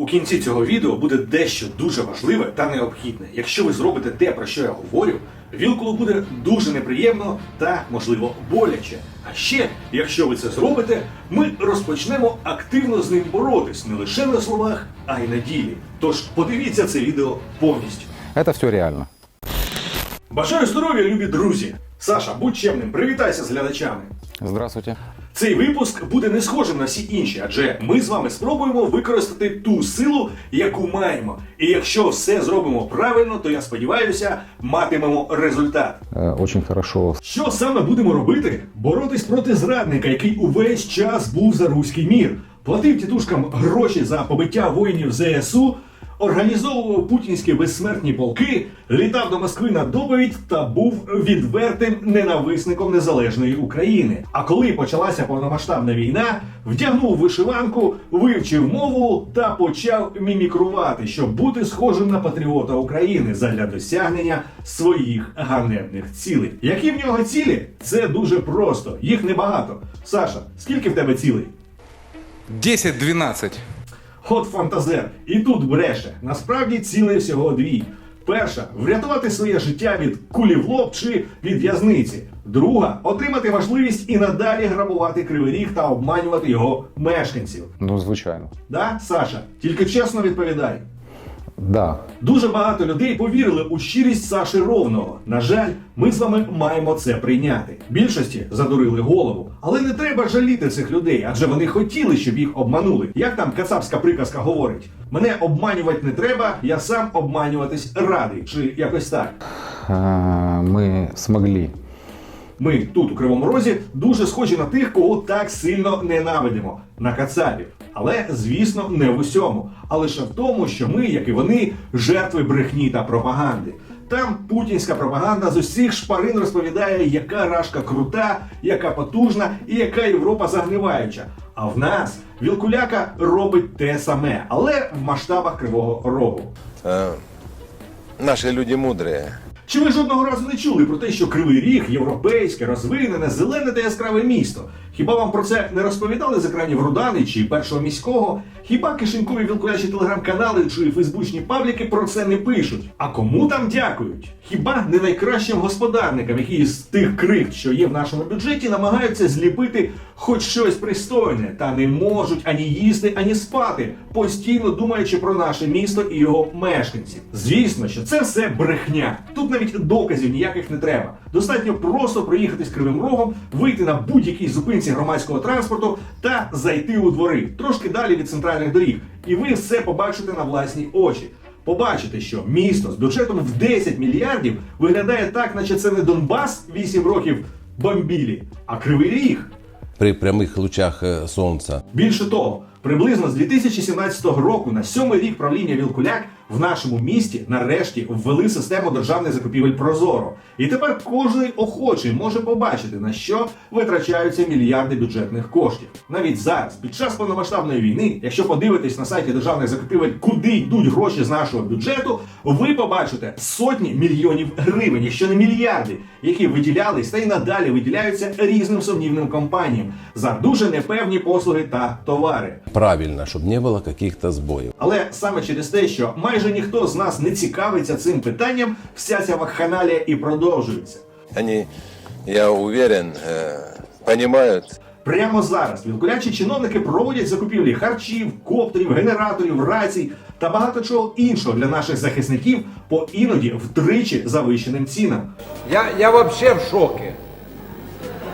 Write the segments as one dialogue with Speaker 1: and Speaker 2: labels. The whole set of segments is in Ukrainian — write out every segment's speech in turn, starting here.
Speaker 1: У кінці цього відео буде дещо дуже важливе та необхідне. Якщо ви зробите те, про що я говорю, Вілкулу буде дуже неприємно та, можливо, боляче. А ще, якщо ви це зробите, ми розпочнемо активно з ним боротись не лише на словах, а й на ділі. Тож подивіться це відео повністю.
Speaker 2: Это все реально.
Speaker 1: Бажаю здоров'я, любі друзі! Саша, будь чемним, привітайся з глядачами.
Speaker 2: Здравствуйте.
Speaker 1: Цей випуск буде не схожим на всі інші, адже ми з вами спробуємо використати ту силу, яку маємо. І якщо все зробимо правильно, то я сподіваюся, матимемо результат.
Speaker 2: Э, Очень хорошо
Speaker 1: Що саме будемо робити? Боротись проти зрадника, який увесь час був за руський мір, платив тітушкам гроші за побиття воїнів ЗСУ, організовував путінські безсмертні полки, літав до Москви на доповідь та був відвертим ненависником незалежної України. А коли почалася повномасштабна війна, вдягнув вишиванку, вивчив мову та почав мімікрувати, щоб бути схожим на патріота України задля досягнення своїх ганебних цілей. Які в нього цілі? Це дуже просто. Їх небагато. Саша, скільки в тебе цілей?
Speaker 3: 10-12.
Speaker 1: От фантазер. І тут бреше. Насправді цілей всього дві. Перша врятувати своє життя від кулі в лоб чи від в'язниці. Друга отримати можливість і надалі грабувати кривий ріг та обманювати його мешканців.
Speaker 2: Ну, звичайно.
Speaker 1: Да, Саша? Тільки чесно відповідай.
Speaker 2: Да.
Speaker 1: Дуже багато людей повірили у щирість Саші Ровного. На жаль, ми з вами маємо це прийняти. Більшості задурили голову, але не треба жаліти цих людей, адже вони хотіли, щоб їх обманули. Як там кацапська приказка говорить: мене обманювати не треба, я сам обманюватись радий, чи якось так.
Speaker 2: А, Мы смогли
Speaker 1: Ми тут у Кривому Розі дуже схожі на тих, кого так сильно ненавидимо на кацапів. Але звісно, не в усьому, а лише в тому, що ми, як і вони, жертви брехні та пропаганди. Там путінська пропаганда з усіх шпарин розповідає, яка рашка крута, яка потужна і яка Європа загниваюча. А в нас Вілкуляка робить те саме, але в масштабах Кривого Рогу.
Speaker 4: Э, Наши люди мудрые.
Speaker 1: Чи ви жодного разу не чули про те, що Кривий Ріг європейське, розвинене, зелене та яскраве місто? Хіба вам про це не розповідали з екранів Рудани чи першого міського? Хіба кишенькові вілкулячі телеграм-канали чи фейсбучні пабліки про це не пишуть? А кому там дякують? Хіба не найкращим господарникам, які з тих крихт, що є в нашому бюджеті, намагаються зліпити хоч щось пристойне, та не можуть ані їсти, ані спати, постійно думаючи про наше місто і його мешканців. Звісно, що це все брехня. Тут навіть доказів ніяких не треба. Достатньо просто проїхатись кривим рогом, вийти на будь-якій зупинці громадського транспорту та зайти у двори трошки далі від центральних доріг. І ви все побачите на власні очі. Побачите, що місто з бюджетом в 10 мільярдів виглядає так, наче це не Донбас 8 років бомбілі, а Кривий Ріг.
Speaker 4: При прямих лучах сонця.
Speaker 1: Більше того, приблизно з 2017 року на сьомий рік правління Вілкуляк в нашому місті нарешті ввели систему державних закупівель Прозоро. І тепер кожен охочий може побачити, на що витрачаються мільярди бюджетних коштів. Навіть зараз, під час повномасштабної війни, якщо подивитись на сайті державних закупівель, куди йдуть гроші з нашого бюджету, ви побачите сотні мільйонів гривень, якщо не мільярди, які виділялись та й надалі виділяються різним сумнівним компаніям за дуже непевні послуги та товари.
Speaker 4: Правильно, чтобы не было каких-то сбоев.
Speaker 1: Але саме через те, що майже ніхто з нас не цікавиться цим питанням, вся ця вакханалія і продовжується.
Speaker 4: Они, я уверен, э, понимают,
Speaker 1: Прямо зараз вілкулячі чиновники проводять закупівлі харчів, коптерів, генераторів, рацій та багато чого іншого для наших захисників по іноді втричі завищеним цінам.
Speaker 5: Я, я вообще в шоке.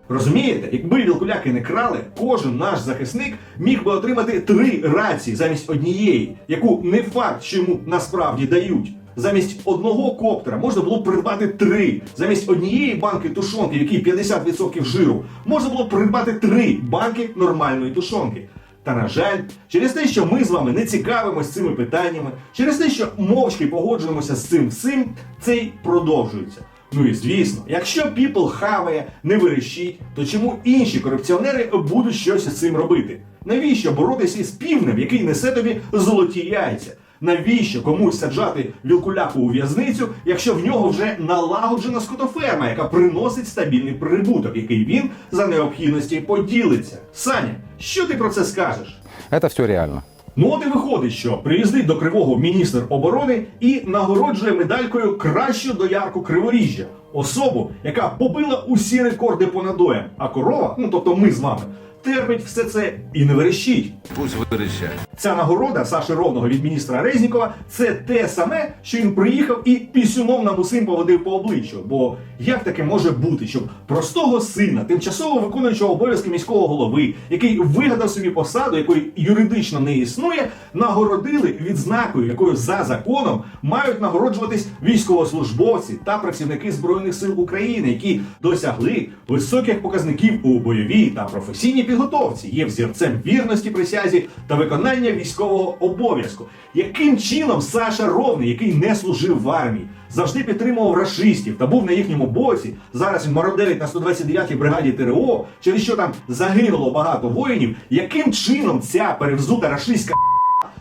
Speaker 1: Розумієте, якби вілкуляки не крали, кожен наш захисник міг би отримати три рації замість однієї, яку не факт, що йому насправді дають. Замість одного коптера можна було придбати три. Замість однієї банки тушонки, якій 50% жиру, можна було придбати три банки нормальної тушонки. Та на жаль, через те, що ми з вами не цікавимося цими питаннями, через те, що мовчки погоджуємося з цим всім, це й продовжується. Ну і звісно, якщо People хаває, не вирішить, то чому інші корупціонери будуть щось з цим робити? Навіщо боротися із півнем, який несе тобі золоті яйця? Навіщо комусь саджати вілкуляку у в'язницю, якщо в нього вже налагоджена скотоферма, яка приносить стабільний прибуток, який він за необхідності поділиться? Саня, що ти про це скажеш?
Speaker 2: Это все реально.
Speaker 1: Ну от і виходить, що приїздить до Кривого міністр оборони і нагороджує медалькою кращу доярку Криворіжжя, особу, яка побила усі рекорди по надоям. А корова, ну тобто ми з вами, терпить все це і не верещить.
Speaker 5: Пусть вирішає.
Speaker 1: Ця нагорода Саші Ровного від міністра Резнікова це те саме, що він приїхав і пісюном нам усім поводив по обличчю. Бо як таке може бути, щоб простого сина, тимчасово виконуючого обов'язки міського голови, який вигадав собі посаду, якої юридично не існує, нагородили відзнакою, якою за законом мають нагороджуватись військовослужбовці та працівники збройних сил України, які досягли високих показників у бойовій та професійній підготовці, є взірцем вірності присязі та виконання військового обов'язку. Яким чином Саша Ровний, який не служив в армії, завжди підтримував рашистів та був на їхньому боці. Зараз він мародерить на 129-й бригаді ТРО, через що там загинуло багато воїнів. Яким чином ця перевзута рашистська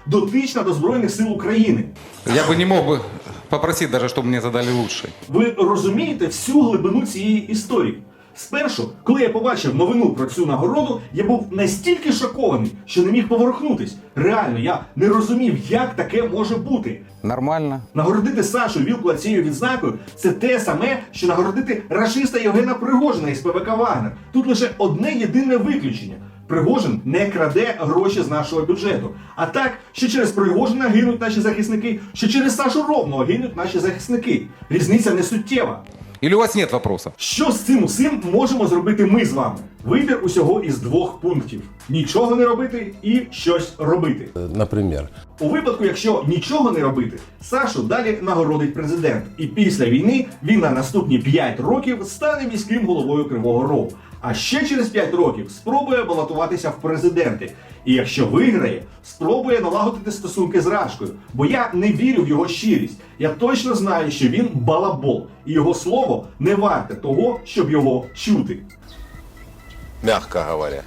Speaker 1: дотична до збройних сил України?
Speaker 3: Я бы не мог бы попросить даже, чтобы мне задали лучший.
Speaker 1: Ви розумієте всю глибину цієї історії? Спершу, коли я побачив новину про цю нагороду, я був настільки шокований, що не міг поворухнутись. Реально, я не розумів, як таке може бути.
Speaker 2: Нормально.
Speaker 1: Нагородити Сашу Вілкула цією відзнакою це те саме, що нагородити рашиста Євгена Пригожина із ПВК Вагнер. Тут лише одне єдине виключення. Пригожин не краде гроші з нашого бюджету. А так, що через Пригожина гинуть наші захисники, що через Сашу Ровного гинуть наші захисники. Різниця не суттєва.
Speaker 3: Или у вас нет вопросов?
Speaker 1: Що з цим усім можемо зробити ми з вами? Вибір усього із двох пунктів: нічого не робити і щось робити.
Speaker 4: Э, Например,
Speaker 1: У випадку, якщо нічого не робити, Сашу далі нагородить президент. І після війни він на наступні 5 років стане міським головою Кривого Рогу. А ще через 5 років спробує балотуватися в президенти. І якщо виграє, спробує налагодити стосунки з Рашкою. Бо я не вірю в його щирість. Я точно знаю, що він балабол, і його слово не варте того, щоб його чути.
Speaker 4: мягко говоря.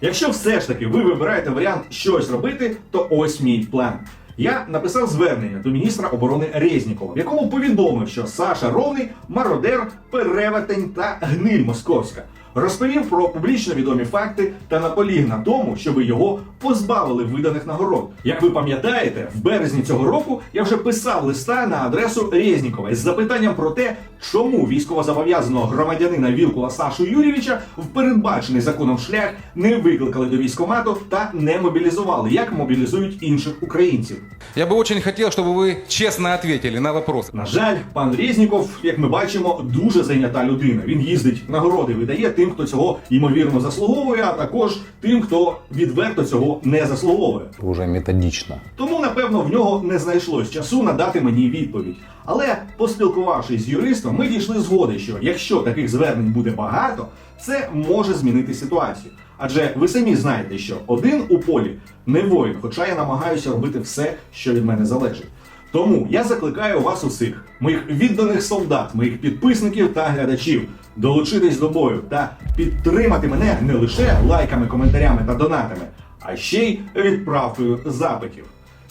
Speaker 1: Якщо все ж таки ви вибираєте варіант щось робити, то ось мій план. Я написав звернення до міністра оборони Резнікова, в якому повідомив, що Саша Ровний мародер, перевертень та гниль московська Розповів про публічно відомі факти та наполіг на тому, щоб його позбавили виданих нагород. Як ви пам'ятаєте, в березні цього року я вже писав листа на адресу Резнікова із запитанням про те, чому військовозобов'язаного громадянина Вілкула Сашу Юрійовича в передбачений законом шлях не викликали до військомату та не мобілізували, як мобілізують інших українців.
Speaker 3: Я бы очень хотел, чтобы вы честно ответили на вопрос.
Speaker 1: На жаль, пан Резніков, як ми бачимо, дуже зайнята людина. Він їздить нагороди, видає тим, хто цього ймовірно заслуговує, а також тим, хто відверто цього не заслуговує.
Speaker 2: Уже методично.
Speaker 1: Тому, напевно, в нього не знайшлось часу надати мені відповідь. Але поспілкувавшись з юристом, ми дійшли згоди, що якщо таких звернень буде багато, це може змінити ситуацію. Адже ви самі знаєте, що один у полі не воїн, хоча я намагаюся робити все, що від мене залежить. Тому я закликаю вас усіх, моїх відданих солдат, моїх підписників та глядачів, долучитись до бою та підтримати мене не лише лайками, коментарями та донатами, а ще й відправкою запитів.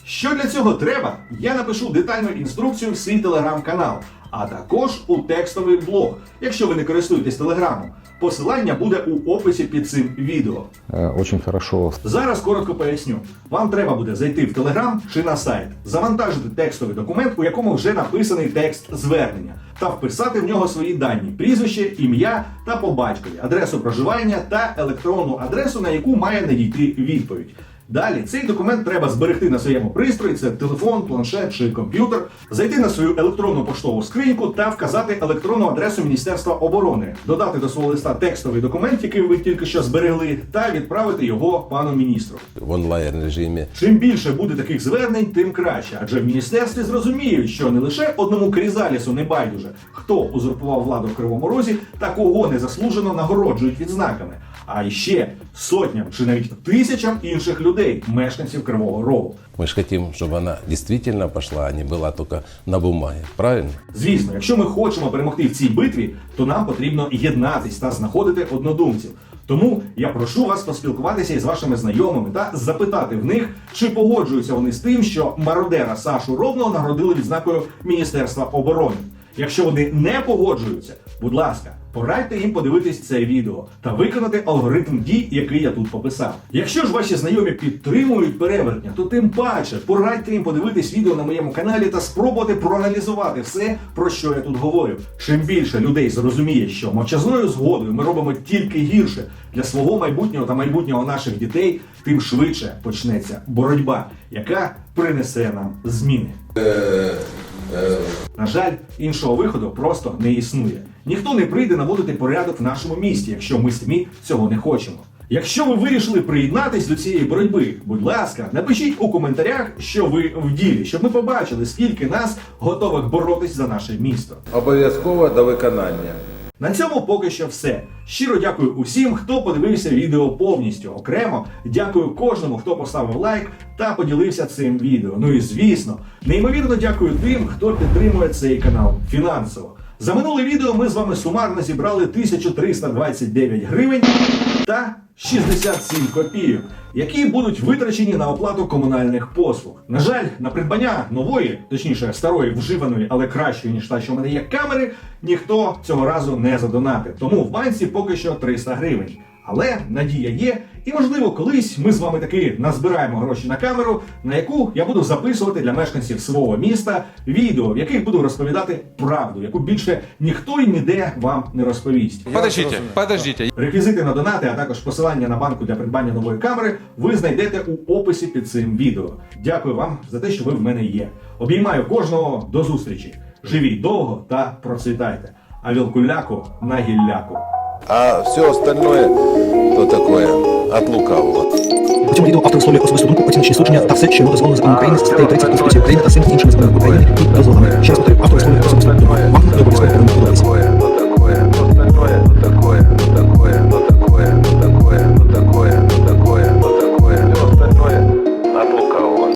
Speaker 1: Що для цього треба, я напишу детальну інструкцію в свій телеграм-канал, а також у текстовий блог, якщо ви не користуєтесь телеграмом. Посилання буде у описі під цим відео.
Speaker 2: Э, Очень хорошо
Speaker 1: Зараз коротко поясню. Вам треба буде зайти в Телеграм чи на сайт, завантажити текстовий документ, у якому вже написаний текст звернення, та вписати в нього свої дані: прізвище, ім'я та по батькові, адресу проживання та електронну адресу, на яку має надійти відповідь. Далі цей документ треба зберегти на своєму пристрої, це телефон, планшет чи комп'ютер, зайти на свою електронну поштову скриньку та вказати електронну адресу Міністерства оборони, додати до свого листа текстовий документ, який ви тільки що зберегли, та відправити його пану міністру.
Speaker 4: В онлайн режиме.
Speaker 1: Чим більше буде таких звернень, тим краще. Адже в міністерстві зрозуміють, що не лише одному Крізалісу не байдуже, хто узурпував владу в Кривому Розі та кого незаслужено нагороджують відзнаками, а й ще сотням чи навіть тисячам інших людей, мешканців Кривого Рогу.
Speaker 4: Мы же хотим, чтобы она действительно пошла, а не была только на бумаге. Правильно?
Speaker 1: Звісно, якщо ми хочемо перемогти в цій битві, то нам потрібно єднатись та знаходити однодумців. Тому я прошу вас поспілкуватися із вашими знайомими та запитати в них, чи погоджуються вони з тим, що мародера Сашу Ровного нагородили відзнакою Міністерства оборони. Якщо вони не погоджуються, будь ласка, Порадьте їм подивитись це відео та виконати алгоритм дій, який я тут пописав. Якщо ж ваші знайомі підтримують перевертня, то тим паче порадьте їм подивитись відео на моєму каналі та спробувати проаналізувати все, про що я тут говорю. Чим більше людей зрозуміє, що мовчазною згодою ми робимо тільки гірше для свого майбутнього та майбутнього наших дітей, тим швидше почнеться боротьба, яка принесе нам зміни. На жаль, іншого виходу просто не існує. Ніхто не прийде наводити порядок в нашому місті, якщо ми самі цього не хочемо. Якщо ви вирішили приєднатись до цієї боротьби, будь ласка, напишіть у коментарях, що ви в ділі, щоб ми побачили, скільки нас готових боротись за наше місто.
Speaker 5: Обов'язково до виконання.
Speaker 1: На цьому поки що все. Щиро дякую усім, хто подивився відео повністю. Окремо дякую кожному, хто поставив лайк та поділився цим відео. Ну і звісно, неймовірно дякую тим, хто підтримує цей канал фінансово. За минуле відео ми з вами сумарно зібрали 1329 гривень та 67 копійок, які будуть витрачені на оплату комунальних послуг. На жаль, на придбання нової, точніше старої, вживаної, але кращої ніж та, що в мене є камери, ніхто цього разу не задонатив. Тому в банці поки що 300 гривень. Але надія є, і можливо, колись ми з вами таки назбираємо гроші на камеру, на яку я буду записувати для мешканців свого міста відео, в яких буду розповідати правду, яку більше ніхто і ніде вам не розповість.
Speaker 3: Подождите, подождите.
Speaker 1: Реквізити на донати, а також посилання на банку для придбання нової камери ви знайдете у описі під цим відео. Дякую вам за те, що ви в мене є. Обіймаю кожного до зустрічі. Живіть довго та процвітайте. А вілкуляку на гілляку.
Speaker 4: А все остальное, то такое, от лукавого.
Speaker 6: У цьому відео автор висловлює особисту думку, оціночні судження та все, що йому дозволено законом України, статтею 30 Конституції України та всіми іншими законами України і дозволами. Ще раз повторюю, автор висловлює особисту думку. Вам не обов'язково повинно подобатися.